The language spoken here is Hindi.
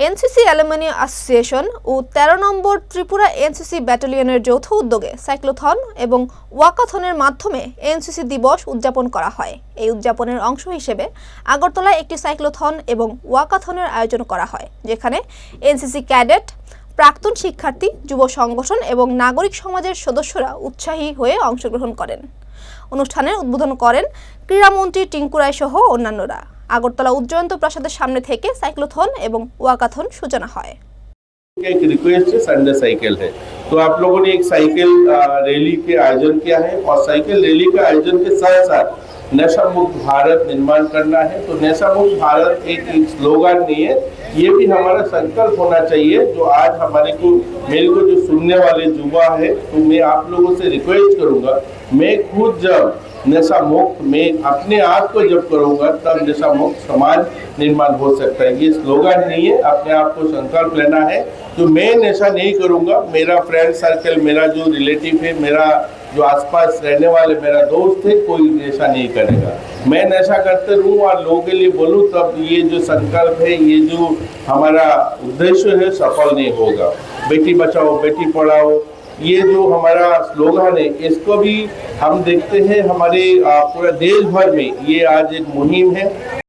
এনসিসি অ্যালুমিনি অ্যাসোসিয়েশন ও তেরো নম্বর ত্রিপুরা এনসিসি ব্যাটালিয়নের যৌথ উদ্যোগে সাইক্লোথন এবং ওয়াকাথনের মাধ্যমে এনসিসি দিবস উদযাপন করা হয়। এই উদযাপনের অংশ হিসেবে আগরতলায় একটি সাইক্লোথন এবং ওয়াকাথনের আয়োজন করা হয়, যেখানে এনসিসি ক্যাডেট, প্রাক্তন শিক্ষার্থী, যুব সংগঠন এবং নাগরিক সমাজের সদস্যরা উৎসাহী হয়ে অংশগ্রহণ করেন। অনুষ্ঠানের উদ্বোধন করেন ক্রীড়ামন্ত্রী টিঙ্কু রায় সহ অন্যান্যরা। আগরতলা উজ্জয়ন্ত প্রাসাদের সামনে থেকে সাইক্লোথন এবং ওয়াকাথন সূচনা হয় एक रिक्वेस्ट है संडे साइकिल है तो आप लोगों ने एक साइकिल अ, रैली के आयोजन किया है और साइकिल रैली के आयोजन के साथ साथ नशा मुक्त भारत निर्माण करना है तो नशा मुक्त भारत एक, एक स्लोगन नहीं है ये भी हमारा संकल्प होना चाहिए जो आज हमारे को मेरे को जो सुनने वाले युवा है तो मैं आप लोगों से रिक्वेस्ट करूंगा मैं खुद जब नशा मुक्त मैं अपने आप को जब करूँगा, तब नशा मुक्त समाज निर्माण हो सकता है। ये स्लोगन नहीं है, अपने आप को संकल्प लेना है तो मैं नशा नहीं करूँगा। मेरा फ्रेंड सर्कल मेरा जो रिलेटिव है, मेरा जो आसपास रहने वाले, मेरा दोस्त है, कोई नशा नहीं करेगा। मैं नशा करते रहूँ और लोगों के लिए बोलूँ, तब ये जो संकल्प है, ये जो हमारा उद्देश्य है, सफल नहीं होगा। बेटी बचाओ, बेटी पढ़ाओ ये जो हमारा स्लोगन है, इसको भी हम देखते हैं हमारे पूरा देश भर में। ये आज एक मुहिम है।